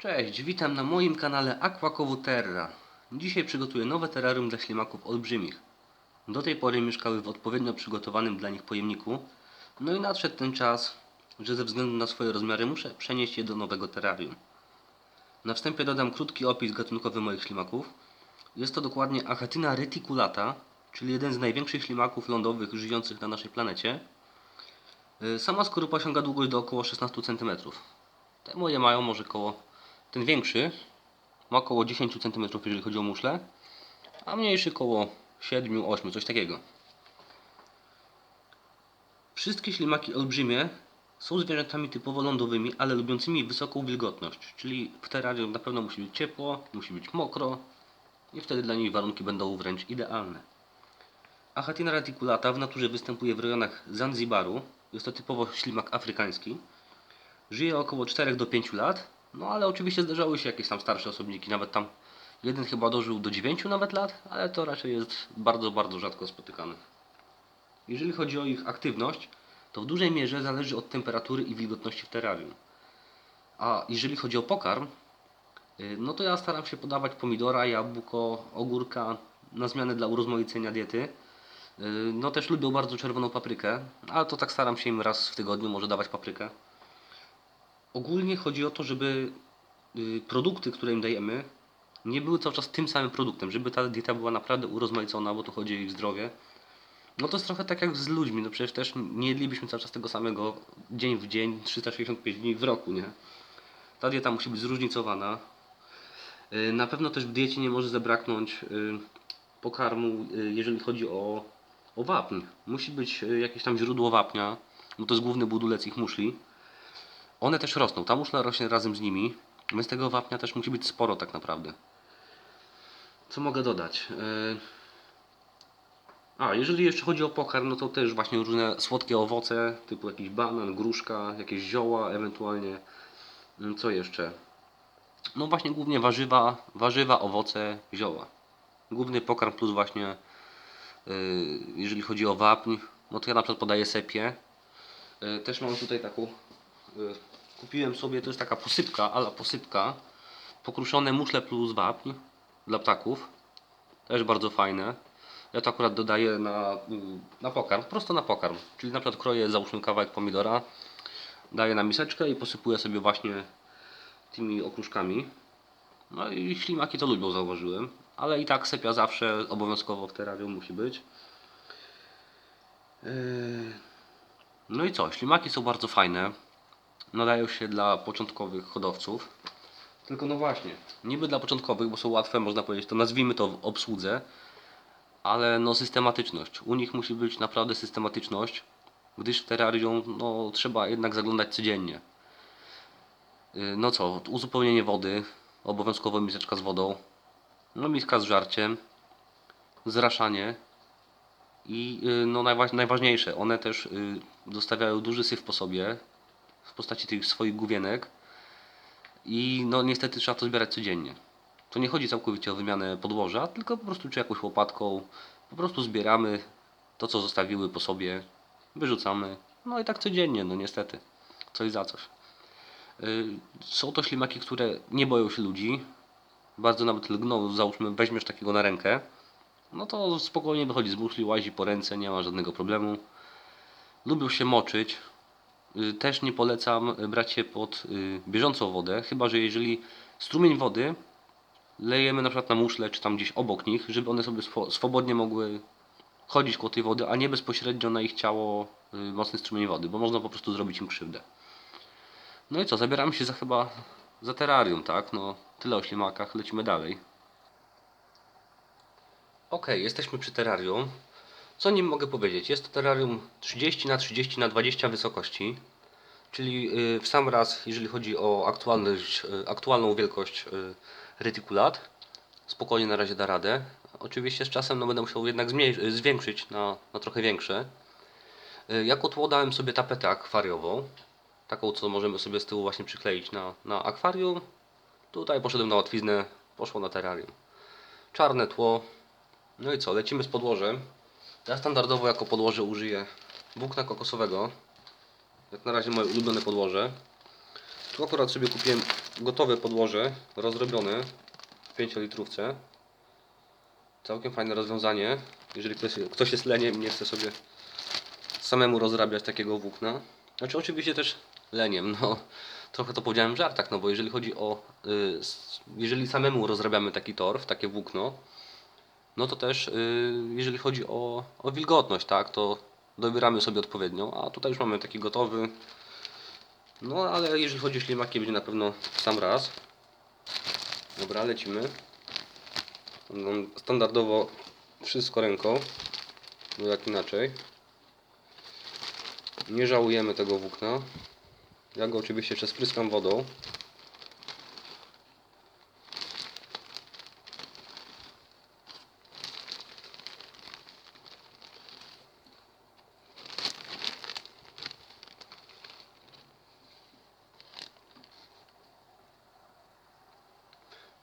Cześć, witam na moim kanale Aquacowu Terra. Dzisiaj przygotuję nowe terrarium dla ślimaków olbrzymich. Do tej pory mieszkały w odpowiednio przygotowanym dla nich pojemniku, no i nadszedł ten czas, że ze względu na swoje rozmiary muszę przenieść je do nowego terrarium. Na wstępie dodam krótki opis gatunkowy moich ślimaków. Jest to dokładnie Achatyna reticulata, czyli jeden z największych ślimaków lądowych żyjących na naszej planecie. Y, Sama skorupa osiąga długość do około 16 cm. Te moje mają może koło. Ten większy ma około 10 cm, jeżeli chodzi o muszle, a mniejszy koło 7-8, coś takiego. Wszystkie ślimaki olbrzymie są zwierzętami typowo lądowymi, ale lubiącymi wysoką wilgotność, czyli w terrarium na pewno musi być ciepło, musi być mokro i wtedy dla nich warunki będą wręcz idealne. Achatina reticulata w naturze występuje w rejonach Zanzibaru. Jest to typowo ślimak afrykański. Żyje około 4 do 5 lat, no ale oczywiście zdarzały się jakieś tam starsze osobniki, nawet tam jeden chyba dożył do 9 nawet lat, ale to raczej jest bardzo, bardzo rzadko spotykane. Jeżeli chodzi o ich aktywność, to w dużej mierze zależy od temperatury i wilgotności w terrarium. A jeżeli chodzi o pokarm, y, no to ja staram się podawać pomidora, jabłko, ogórka na zmianę dla urozmaicenia diety. Y, No też lubią bardzo czerwoną paprykę, ale to tak staram się im raz w tygodniu może dawać paprykę. Ogólnie chodzi o to, żeby y, produkty, które im dajemy, nie były cały czas tym samym produktem, żeby ta dieta była naprawdę urozmaicona, bo tu chodzi o ich zdrowie. No to jest trochę tak jak z ludźmi, no przecież też nie jedlibyśmy cały czas tego samego dzień w dzień, 365 dni w roku, nie? Ta dieta musi być zróżnicowana. Y, Na pewno też w diecie nie może zabraknąć y, pokarmu, jeżeli chodzi o, o wapń. Musi być jakieś tam źródło wapnia, bo to jest główny budulec ich muszli. One też rosną, ta muszla rośnie razem z nimi, więc tego wapnia też musi być sporo tak naprawdę. Co mogę dodać? Yy, A, jeżeli jeszcze chodzi o pokarm, no to też właśnie różne słodkie owoce, typu jakiś banan, gruszka, jakieś zioła, ewentualnie Mm, co jeszcze? No właśnie głównie warzywa, warzywa, owoce, zioła. Główny pokarm plus właśnie yy, jeżeli chodzi o wapń, no to ja na przykład podaję sepię. Yy, Też mam tutaj taką kupiłem sobie, to jest taka posypka, ale posypka pokruszone muszle plus wapń dla ptaków. Też bardzo fajne. Ja to akurat dodaję na, na pokarm, prosto na pokarm. Czyli na przykład kroję załóżmy kawałek pomidora, daję na miseczkę i posypuję sobie właśnie tymi okruszkami. No i ślimaki to lubią, zauważyłem. Ale i tak sepia zawsze obowiązkowo w terrarium musi być. Yy, No i co? Ślimaki są bardzo fajne. Nadają się dla początkowych hodowców. Tylko no właśnie, niby dla początkowych, bo są łatwe, można powiedzieć, to nazwijmy to w obsłudze, ale no systematyczność. U nich musi być naprawdę systematyczność, gdyż w terrarium no, trzeba jednak zaglądać codziennie. Yy, No co, uzupełnienie wody, obowiązkowo miseczka z wodą, no miska z żarciem, zraszanie i yy, no najwa- najważniejsze, one też yy, zostawiają duży syf po sobie w postaci tych swoich główienek i no niestety trzeba to zbierać codziennie. To nie chodzi całkowicie o wymianę podłoża, tylko po prostu czy jakąś łopatką, po prostu zbieramy to co zostawiły po sobie, wyrzucamy, no i tak codziennie, no niestety, coś za coś. Yy, Są to ślimaki, które nie boją się ludzi, bardzo nawet lgną, załóżmy weźmiesz takiego na rękę, no to spokojnie wychodzi z muszli, łazi po ręce, nie ma żadnego problemu. Lubią się moczyć, Y, Też nie polecam y, brać się pod y, bieżącą wodę, chyba że jeżeli strumień wody lejemy na przykład na muszle czy tam gdzieś obok nich, żeby one sobie swo- swobodnie mogły chodzić koło tej wody, a nie bezpośrednio na ich ciało y, mocny strumień wody, bo można po prostu zrobić im krzywdę. No i co, zabieramy się za chyba za terrarium, tak? No tyle o ślimakach, lecimy dalej. Ok, jesteśmy przy terrarium. Co o nim mogę powiedzieć? Jest to terrarium 30 na 30 na 20 wysokości, czyli y, w sam raz, jeżeli chodzi o aktualność, y, aktualną wielkość y, retykulat, spokojnie na razie da radę. Oczywiście z czasem no, będę musiał jednak zwiększyć na, na trochę większe. Jako tło dałem sobie tapetę akwariową, taką co możemy sobie z tyłu właśnie przykleić na, na akwarium. Tutaj poszedłem na łatwiznę, poszło na terrarium. Czarne tło, no i co, lecimy z podłożem. Ja standardowo jako podłoże użyję włókna kokosowego. Jak na razie moje ulubione podłoże. Tu akurat sobie kupiłem gotowe podłoże, rozrobione w 5 litrówce. Całkiem fajne rozwiązanie, jeżeli ktoś, ktoś jest leniem i nie chce sobie samemu rozrabiać takiego włókna. Znaczy oczywiście też leniem, no trochę to powiedziałem w żartach, no bo jeżeli chodzi o, y, jeżeli samemu rozrabiamy taki torf, takie włókno, no to też y, jeżeli chodzi o, o wilgotność, tak, to dobieramy sobie odpowiednią, a tutaj już mamy taki gotowy, no ale jeżeli chodzi o ślimaki będzie na pewno sam raz. Dobra, lecimy. No, Standardowo wszystko ręką, bo jak inaczej. Nie żałujemy tego włókna. Ja go oczywiście jeszcze spryskam wodą.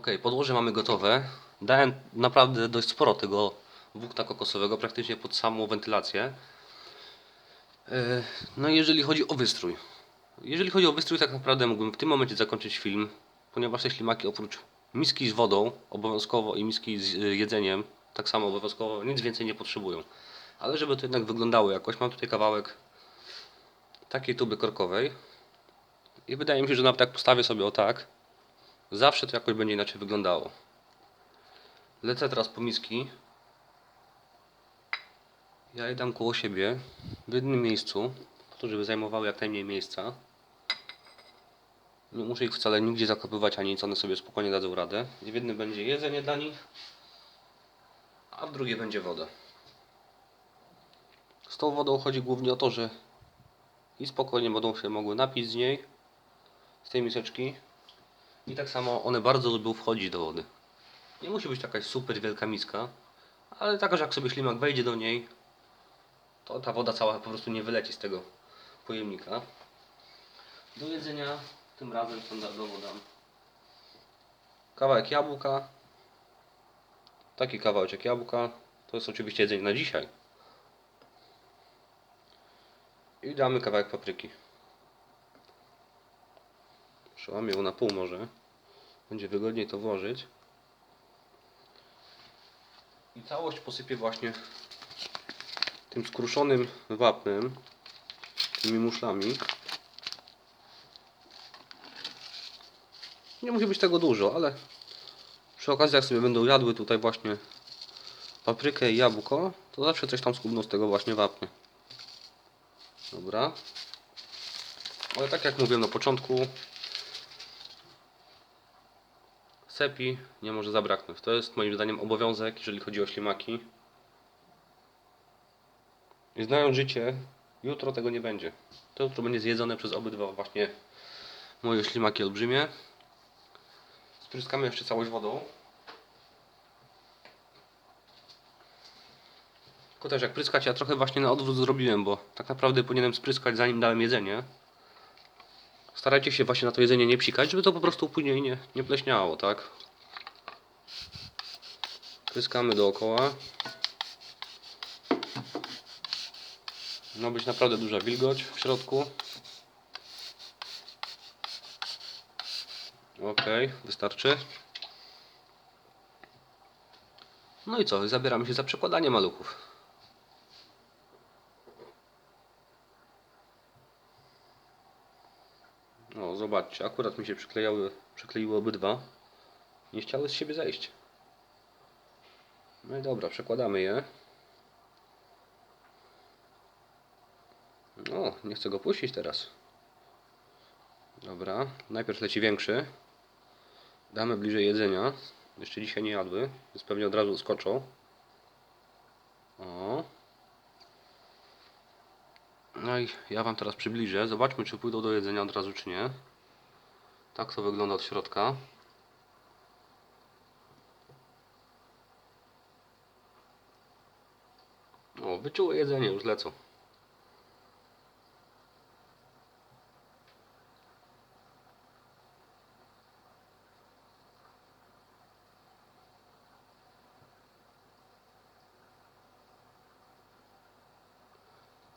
Ok, podłoże mamy gotowe. Dałem naprawdę dość sporo tego włókna kokosowego, praktycznie pod samą wentylację. E, No jeżeli chodzi o wystrój. Jeżeli chodzi o wystrój, tak naprawdę mógłbym w tym momencie zakończyć film, ponieważ te ślimaki oprócz miski z wodą obowiązkowo i miski z y, jedzeniem, tak samo obowiązkowo, nic więcej nie potrzebują. Ale żeby to jednak wyglądało jakoś, mam tutaj kawałek takiej tuby korkowej i wydaje mi się, że nawet jak postawię sobie o tak, zawsze to jakoś będzie inaczej wyglądało. Lecę teraz po miski. Ja je dam koło siebie w jednym miejscu, po to żeby zajmowały jak najmniej miejsca. Nie muszę ich wcale nigdzie zakopywać ani nic, one sobie spokojnie dadzą radę. W jednym będzie jedzenie dla nich, a w drugie będzie woda. Z tą wodą chodzi głównie o to, że i spokojnie będą się mogły napić z niej, z tej miseczki. I tak samo one bardzo lubią wchodzić do wody. Nie musi być jakaś super wielka miska, ale taka, że jak sobie ślimak wejdzie do niej, to ta woda cała po prostu nie wyleci z tego pojemnika. Do jedzenia tym razem standardowo dam kawałek jabłka. Taki kawałeczek jabłka. To jest oczywiście jedzenie na dzisiaj. I damy kawałek papryki. Przełamię ją na pół może. Będzie wygodniej to włożyć. I całość posypię właśnie tym skruszonym wapnem, tymi muszlami. Nie musi być tego dużo, ale przy okazji jak sobie będą jadły tutaj właśnie paprykę i jabłko, to zawsze coś tam skubną z tego właśnie wapnia. Dobra. Ale tak jak mówiłem na początku, sepi nie może zabraknąć. To jest moim zdaniem obowiązek, jeżeli chodzi o ślimaki. I znając życie, jutro tego nie będzie. To jutro będzie zjedzone przez obydwa właśnie moje ślimaki olbrzymie. Spryskamy jeszcze całość wodą. Tylko też jak pryskać, ja trochę właśnie na odwrót zrobiłem, bo tak naprawdę powinienem spryskać zanim dałem jedzenie. Starajcie się właśnie na to jedzenie nie psikać, żeby to po prostu później nie, nie pleśniało, tak? Pryskamy dookoła. Ma być naprawdę duża wilgoć w środku. Ok, wystarczy. No i co? Zabieramy się za przekładanie maluchów. O, zobaczcie, akurat mi się przyklejały, przykleiły obydwa. Nie chciały z siebie zejść. No i dobra, przekładamy je. O, nie chcę go puścić teraz. Dobra, najpierw leci większy. Damy bliżej jedzenia. Jeszcze dzisiaj nie jadły, więc pewnie od razu skoczą. O. No i ja Wam teraz przybliżę. Zobaczmy, czy pójdą do jedzenia od razu, czy nie. Tak to wygląda od środka. O, wyczuły jedzenie, już lecą.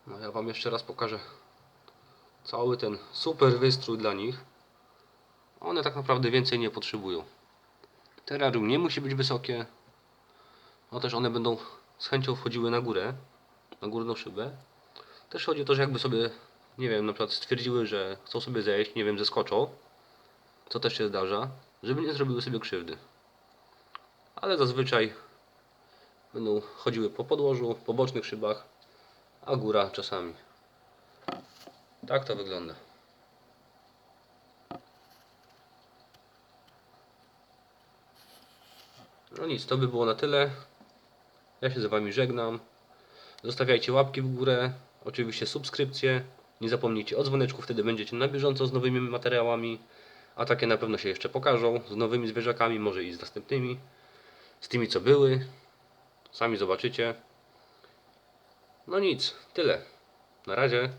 No ja Wam jeszcze raz pokażę cały ten super wystrój dla nich. One tak naprawdę więcej nie potrzebują. Terrarium nie musi być wysokie. No też one będą z chęcią wchodziły na górę, na górną szybę. Też chodzi o to, że jakby sobie, nie wiem, na przykład stwierdziły, że chcą sobie zejść, nie wiem, zeskoczą, co też się zdarza, żeby nie zrobiły sobie krzywdy. Ale zazwyczaj będą chodziły po podłożu, po bocznych szybach, a góra czasami. Tak to wygląda. No nic, to by było na tyle. Ja się z Wami żegnam. Zostawiajcie łapki w górę, oczywiście subskrypcje. Nie zapomnijcie o dzwoneczku, wtedy będziecie na bieżąco z nowymi materiałami. A takie na pewno się jeszcze pokażą, z nowymi zwierzakami, może i z następnymi. Z tymi co były. Sami zobaczycie. No nic, tyle. Na razie.